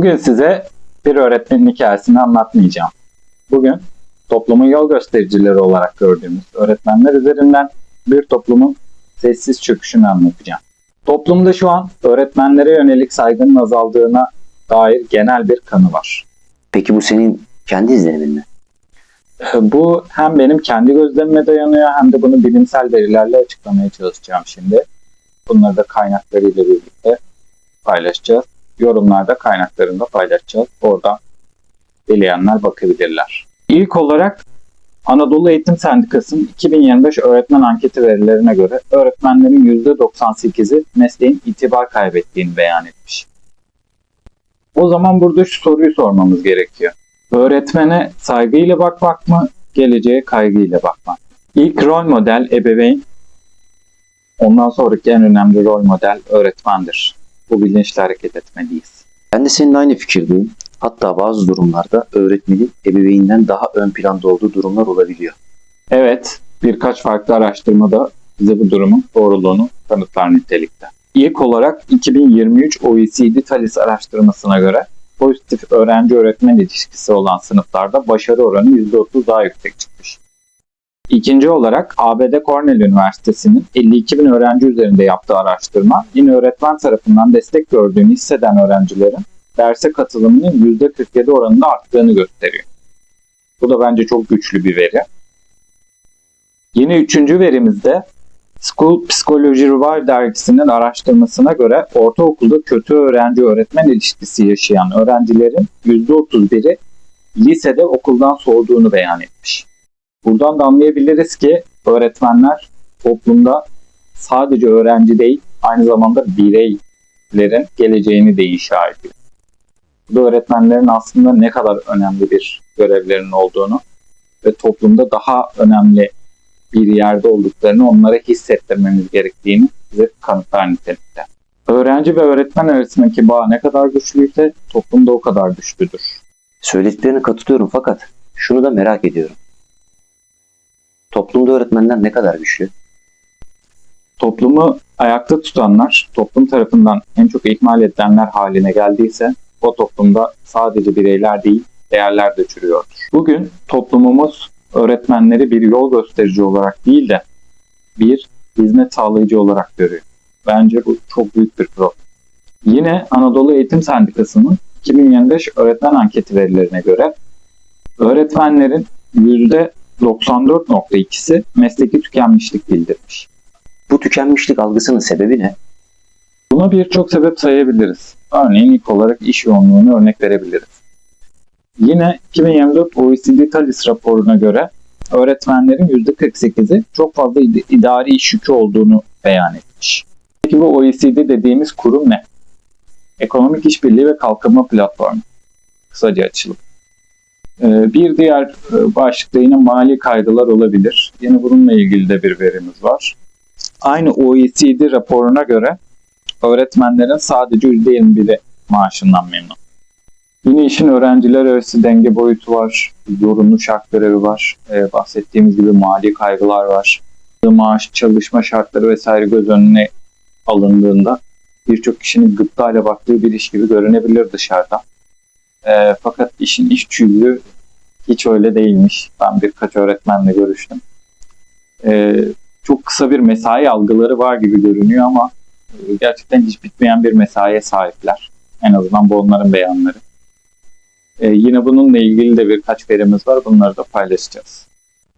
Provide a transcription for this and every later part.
Bugün size bir öğretmenin hikayesini anlatmayacağım. Bugün toplumun yol göstericileri olarak gördüğümüz öğretmenler üzerinden bir toplumun sessiz çöküşünü anlatacağım. Toplumda şu an öğretmenlere yönelik saygının azaldığına dair genel bir kanı var. Peki bu senin kendi izlenimin mi? Bu hem benim kendi gözlemime dayanıyor hem de bunu bilimsel verilerle açıklamaya çalışacağım şimdi. Bunları da kaynaklarıyla birlikte paylaşacağız. Yorumlarda kaynaklarını da paylaşacağız. Oradan dileyenler bakabilirler. İlk olarak Anadolu Eğitim Sendikası'nın 2025 öğretmen anketi verilerine göre öğretmenlerin %98'i mesleğin itibar kaybettiğini beyan etmiş. O zaman burada şu soruyu sormamız gerekiyor. Öğretmene saygıyla bakmak mı, geleceğe kaygıyla bakmak mı? İlk rol model ebeveyn, ondan sonraki en önemli rol model öğretmendir. Bu bilinçle hareket etmeliyiz. Ben de seninle aynı fikirdeyim. Hatta bazı durumlarda öğretmenin ebeveynden daha ön planda olduğu durumlar olabiliyor. Evet, birkaç farklı araştırmada bize bu durumun doğruluğunu kanıtlar nitelikte. İlk olarak 2023 OECD TALIS araştırmasına göre pozitif öğrenci-öğretmen ilişkisi olan sınıflarda başarı oranı %30 daha yüksek. İkinci olarak ABD Cornell Üniversitesi'nin 52 bin öğrenci üzerinde yaptığı araştırma yine öğretmen tarafından destek gördüğünü hisseden öğrencilerin derse katılımının %47 oranında arttığını gösteriyor. Bu da bence çok güçlü bir veri. Yine üçüncü verimizde School Psychology Review dergisinin araştırmasına göre ortaokulda kötü öğrenci-öğretmen ilişkisi yaşayan öğrencilerin %31'i lisede okuldan soğuduğunu beyan etmiş. Buradan da anlayabiliriz ki öğretmenler toplumda sadece öğrenci değil, aynı zamanda bireylerin geleceğini de inşa ediyor. Bu da öğretmenlerin aslında ne kadar önemli bir görevlerinin olduğunu ve toplumda daha önemli bir yerde olduklarını onlara hissettirmemiz gerektiğini bize kanıtlar nitelikte. Öğrenci ve öğretmen arasındaki bağ ne kadar güçlüyse toplumda o kadar güçlüdür. Söylediklerine katılıyorum fakat şunu da merak ediyorum. Toplumda öğretmenler ne kadar güçlü? Toplumu ayakta tutanlar, toplum tarafından en çok ihmal edilenler haline geldiyse o toplumda sadece bireyler değil, değerler de çürüyordur. Bugün toplumumuz öğretmenleri bir yol gösterici olarak değil de bir hizmet sağlayıcı olarak görüyor. Bence bu çok büyük bir problem. Yine Anadolu Eğitim Sendikası'nın 2025 öğretmen anketi verilerine göre öğretmenlerin %94.2'si mesleki tükenmişlik bildirmiş. Bu tükenmişlik algısının sebebi ne? Buna birçok sebep sayabiliriz. Örneğin ilk olarak iş yoğunluğunu örnek verebiliriz. Yine 2024 OECD TALIS raporuna göre öğretmenlerin %48'i çok fazla id- idari iş yükü olduğunu beyan etmiş. Peki bu OECD dediğimiz kurum ne? Ekonomik İşbirliği ve Kalkınma Platformu. Kısaca açılım. Ee, Bir diğer e, başlıkta yine mali kaygılar olabilir. Yine bununla ilgili de bir verimiz var. Aynı OECD raporuna göre öğretmenlerin sadece %21'i maaşından memnun. Yine işin öğrenciler arası denge boyutu var, zorunlu şart var, Ee, bahsettiğimiz gibi mali kaygılar var. Maaş, çalışma şartları vesaire göz önüne alındığında birçok kişinin gıptayla baktığı bir iş gibi görünebilir dışarıdan. Ee, fakat işin iş yüzü hiç öyle değilmiş. Ben birkaç öğretmenle görüştüm. Ee, çok kısa bir mesai algıları var gibi görünüyor ama e, gerçekten hiç bitmeyen bir mesaiye sahipler. En azından bu onların beyanları. Ee, yine bununla ilgili de birkaç verimiz var. Bunları da paylaşacağız.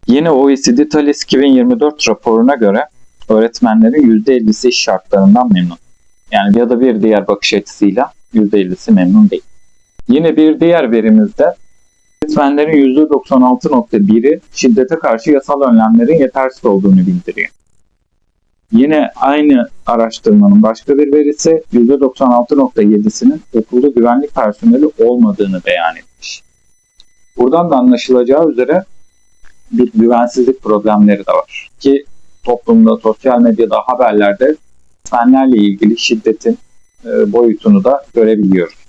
Yine OECD TALIS 2024 raporuna göre öğretmenlerin %50'si iş şartlarından memnun. Yani ya da bir diğer bakış açısıyla %50'si memnun değil. Yine bir diğer verimizde öğretmenlerin %96.1'i şiddete karşı yasal önlemlerin yetersiz olduğunu bildiriyor. Yine aynı araştırmanın başka bir verisi %96.7'sinin okulda güvenlik personeli olmadığını beyan etmiş. Buradan da anlaşılacağı üzere bir güvensizlik problemleri de var. Ki toplumda, sosyal medyada, haberlerde öğretmenlerle ilgili şiddetin e, boyutunu da görebiliyoruz.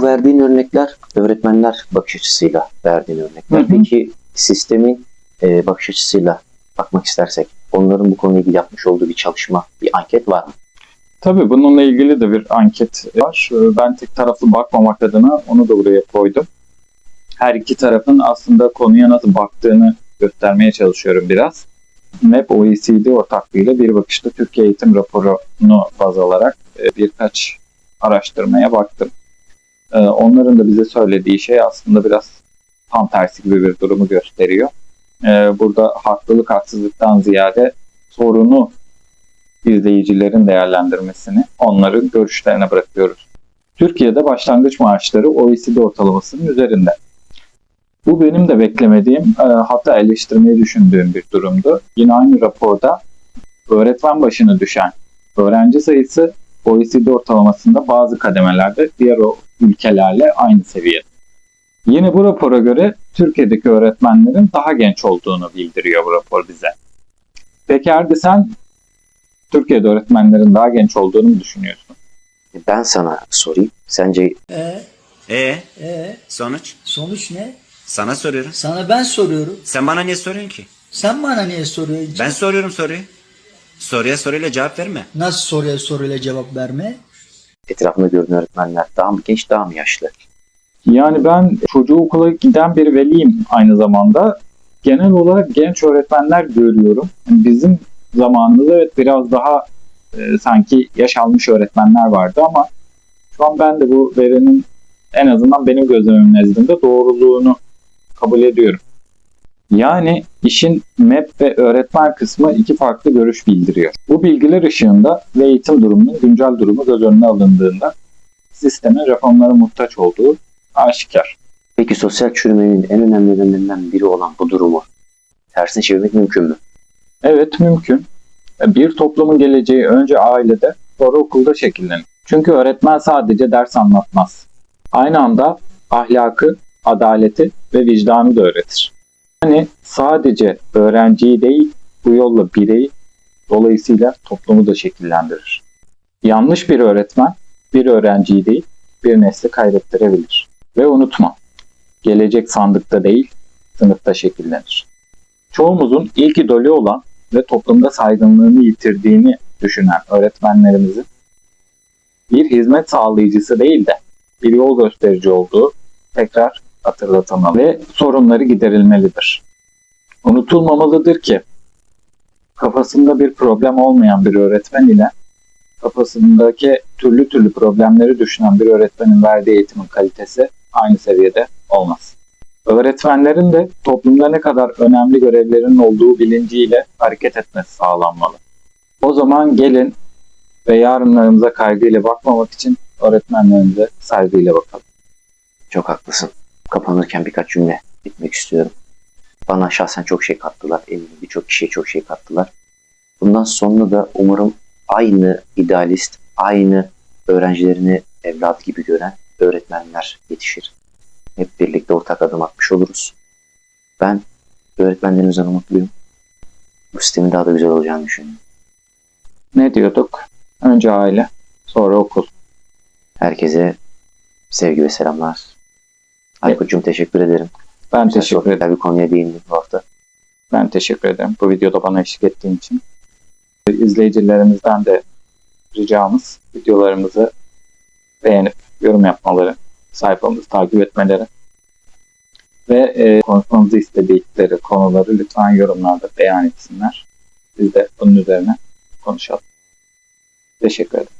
Bu verdiğin örnekler öğretmenler bakış açısıyla verdiğin örnekler. Hı hı. Peki sistemin e, bakış açısıyla bakmak istersek onların bu konuyla ilgili yapmış olduğu bir çalışma, bir anket var mı? Tabii bununla ilgili de bir anket var. Ben tek taraflı bakmamak adına onu da buraya koydum. Her iki tarafın aslında konuya nasıl baktığını göstermeye çalışıyorum biraz. MEP OECD ortaklığıyla bir bakışta Türkiye eğitim raporunu baz alarak e, birkaç araştırmaya baktım. Ee, Onların da bize söylediği şey aslında biraz tam tersi gibi bir durumu gösteriyor. Ee, Burada haklılık haksızlıktan ziyade sorunu izleyicilerin değerlendirmesini, onların görüşlerine bırakıyoruz. Türkiye'de başlangıç maaşları OECD ortalamasının üzerinde. Bu benim de beklemediğim, e, hatta eleştirmeyi düşündüğüm bir durumdu. Yine aynı raporda öğretmen başına düşen öğrenci sayısı OECD ortalamasında bazı kademelerde diğer ülkelerle aynı seviyede. Yine bu rapora göre Türkiye'deki öğretmenlerin daha genç olduğunu bildiriyor bu rapor bize. Peki Erdi sen Türkiye'de öğretmenlerin daha genç olduğunu mu düşünüyorsun? Ben sana sorayım. Sence E, E e, sonuç? sonuç ne? Sana soruyorum. Sana ben soruyorum. Sen bana niye soruyorsun ki? Sen bana niye soruyorsun? Ben soruyorum soruyu. Soruya soruyla cevap verme. Nasıl soruya soruyla cevap verme? Etrafında gördüğün öğretmenler daha mı genç daha mı yaşlı? Yani ben çocuğu okula giden bir veliyim aynı zamanda. Genel olarak genç öğretmenler görüyorum. Yani bizim zamanımızda evet biraz daha e, sanki yaş almış öğretmenler vardı ama şu an ben de bu verinin en azından benim gözlemim nezdinde doğruluğunu kabul ediyorum. Yani işin MEP ve öğretmen kısmı iki farklı görüş bildiriyor. Bu bilgiler ışığında ve eğitim durumunun güncel durumu göz önüne alındığında sistemin reformlara muhtaç olduğu aşikar. Peki sosyal çürümenin en önemli nedenlerinden biri olan bu durumu tersine çevirmek mümkün mü? Evet mümkün. Bir toplumun geleceği önce ailede sonra okulda şekillenir. Çünkü öğretmen sadece ders anlatmaz. Aynı anda ahlakı, adaleti ve vicdanı da öğretir. Yani sadece öğrenciyi değil bu yolla bireyi dolayısıyla toplumu da şekillendirir. Yanlış bir öğretmen bir öğrenciyi değil bir nesli kaybettirebilir. Ve unutma gelecek sandıkta değil sınıfta şekillenir. Çoğumuzun ilk idolü olan ve toplumda saygınlığını yitirdiğini düşünen öğretmenlerimizin bir hizmet sağlayıcısı değil de bir yol gösterici olduğu tekrar hatırlatılmalı ve sorunları giderilmelidir. Unutulmamalıdır ki kafasında bir problem olmayan bir öğretmen ile kafasındaki türlü türlü problemleri düşünen bir öğretmenin verdiği eğitimin kalitesi aynı seviyede olmaz. Öğretmenlerin de toplumda ne kadar önemli görevlerinin olduğu bilinciyle hareket etmesi sağlanmalı. O zaman gelin ve yarınlarımıza kaygıyla bakmamak için öğretmenlerimize saygıyla bakalım. Çok haklısın. Kapanırken birkaç cümle bitmek istiyorum. Bana şahsen çok şey kattılar. Eminim birçok kişiye çok şey kattılar. Bundan sonra da umarım aynı idealist, aynı öğrencilerini evlat gibi gören öğretmenler yetişir. Hep birlikte ortak adım atmış oluruz. Ben öğretmenlerimizden umutluyum. Bu sistemin daha da güzel olacağını düşünüyorum. Ne diyorduk? Önce aile, sonra okul. Herkese sevgi ve selamlar. Aykut'cum teşekkür ederim. Ben Güzel, teşekkür ederim. güzel bir konuya değindin bu hafta. Ben teşekkür ederim bu videoda bana eşlik ettiğin için. İzleyicilerimizden de ricamız videolarımızı beğenip yorum yapmaları, sayfamızı takip etmeleri ve e, konuşmamızı istedikleri konuları lütfen yorumlarda beyan etsinler. Biz de bunun üzerine konuşalım. Teşekkür ederim.